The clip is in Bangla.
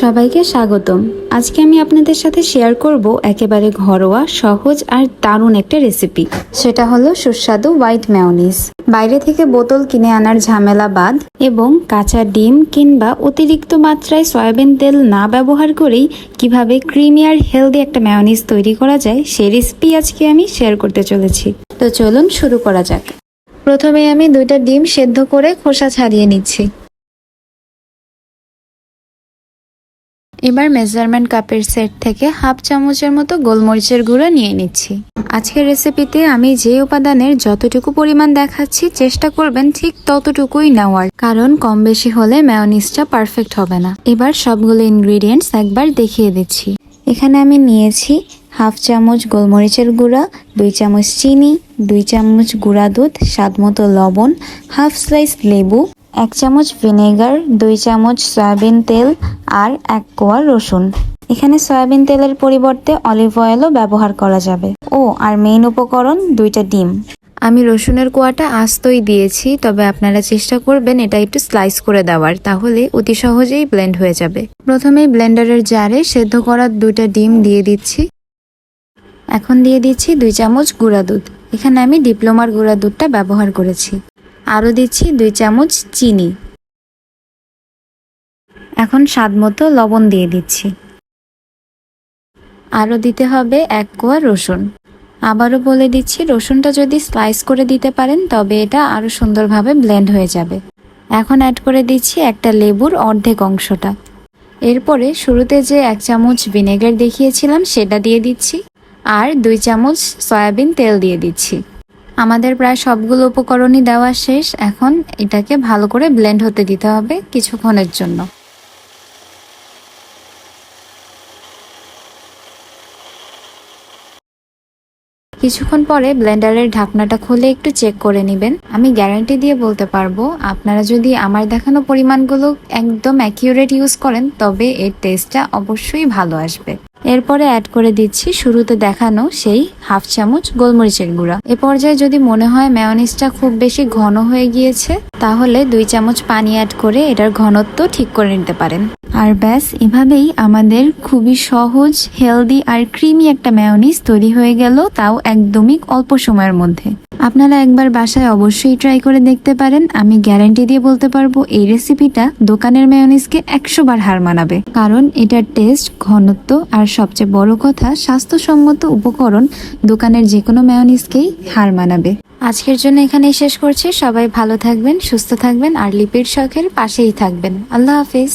সবাইকে স্বাগতম। আজকে আমি আপনাদের সাথে শেয়ার করব একেবারে ঘরোয়া, সহজ আর দারুণ একটা রেসিপি সেটা হলো সুস্বাদু হোয়াইট ম্যাওনিজ বাইরে থেকে বোতল কিনে আনার ঝামেলা বাদ এবং কাঁচা ডিম কিংবা অতিরিক্ত মাত্রায় সয়াবিন তেল না ব্যবহার করেই কীভাবে ক্রিমি আর হেলদি একটা ম্যাওনিজ তৈরি করা যায়, সেই রেসিপি আজকে আমি শেয়ার করতে চলেছি। তো চলুন শুরু করা যাক। প্রথমে আমি দুইটা ডিম সেদ্ধ করে খোসা ছাড়িয়ে নিচ্ছি। এবার মেজারমেন্ট কাপের সেট থেকে হাফ চামচের মতো গোলমরিচের গুঁড়ো নিয়ে নিচ্ছি। আজকের রেসিপিতে আমি যে উপাদানের যতটুকু পরিমাণ দেখাচ্ছি, চেষ্টা করবেন ঠিক ততটুকুই নেওয়ার। কারণ কম বেশি হলে ম্যায়োনিজটা পারফেক্ট হবে না। এবার সবগুলো ইনগ্রিডিয়েন্টস একবার দেখিয়ে দিচ্ছি। এখানে আমি নিয়েছি হাফ চামচ গোলমরিচের গুঁড়া, দুই চামচ চিনি, দুই চামচ গুঁড়া দুধ, স্বাদ মতো লবণ, হাফ স্লাইস লেবু, এক চামচ ভিনেগার দুই চামচ সয়াবিন তেল আর এক কোয়া রসুন। এখানে সয়াবিন তেলের পরিবর্তে অলিভ অয়েলও ব্যবহার করা যাবে। ও, আর মেইন উপকরণ দুইটা ডিম। আমি রসুনের কোয়াটা আস্তই দিয়েছি, তবে আপনারা চেষ্টা করবেন এটা একটু স্লাইস করে দেওয়ার, তাহলে অতি সহজেই ব্লেন্ড হয়ে যাবে। প্রথমেই ব্লেন্ডারের জারে সেদ্ধ করা দুইটা ডিম দিয়ে দিচ্ছি। এখন দিয়ে দিচ্ছি দুই চামচ গুঁড়া দুধ। এখানে আমি ডিপ্লোমার গুঁড়া দুধটা ব্যবহার করেছি। আরও দিচ্ছি দুই চামচ চিনি। এখন স্বাদ মতো লবণ দিয়ে দিচ্ছি। আরও দিতে হবে এক কোয়া রসুন। আবারও বলে দিচ্ছি, রসুনটা যদি স্লাইস করে দিতে পারেন, তবে এটা আরও সুন্দরভাবে ব্লেন্ড হয়ে যাবে। এখন অ্যাড করে দিচ্ছি একটা লেবুর অর্ধেক অংশটা। এরপরে শুরুতে যে এক চামচ ভিনেগার দেখিয়েছিলাম, সেটা দিয়ে দিচ্ছি, আর দুই চামচ সয়াবিন তেল দিয়ে দিচ্ছি। আমাদের প্রায় সবগুলো উপকরণই দেওয়া শেষ। এখন এটাকে ভালো করে ব্লেন্ড হতে দিতে হবে কিছুক্ষণের জন্য। কিছুক্ষণ পরে ব্লেন্ডারের ঢাকনাটা খুলে একটু চেক করে নেবেন। আমি গ্যারান্টি দিয়ে বলতে পারব, আপনারা যদি আমার দেখানো পরিমাণগুলো একদম অ্যাকিউরেট ইউজ করেন, তবে এর টেস্টটা অবশ্যই ভালো আসবে। এরপরে অ্যাড করে দিচ্ছি শুরুতে দেখানো সেই হাফ চামচ গোলমরিচের গুঁড়া। এ পর্যায়ে যদি মনে হয় ম্যায়োনিজটা খুব বেশি ঘন হয়ে গিয়েছে, তাহলে দুই চামচ পানি অ্যাড করে এটার ঘনত্ব ঠিক করে নিতে পারেন। আর ব্যাস, এভাবেই আমাদের খুবই সহজ হেলদি আর ক্রিমি একটা ম্যায়োনিজ তৈরি হয়ে গেল, তাও একদমই অল্প সময়ের মধ্যে। আপনারা একবার বাসায় অবশ্যই ট্রাই করে দেখতে পারেন। আমি গ্যারান্টি দিয়ে বলতে পারব, এই রেসিপিটা দোকানের মেয়োনিজকে একশো বার হার মানাবে। কারণ এটার টেস্ট ঘনত্ব আর সবচেয়ে বড় কথা, স্বাস্থ্যসম্মত উপকরণ দোকানের যে কোনো মেয়োনিজকেই হার মানাবে। আজকের জন্য এখানেই শেষ করছি। সবাই ভালো থাকবেন, সুস্থ থাকবেন আর লিপির শখের পাশেই থাকবেন। আল্লাহ হাফিজ।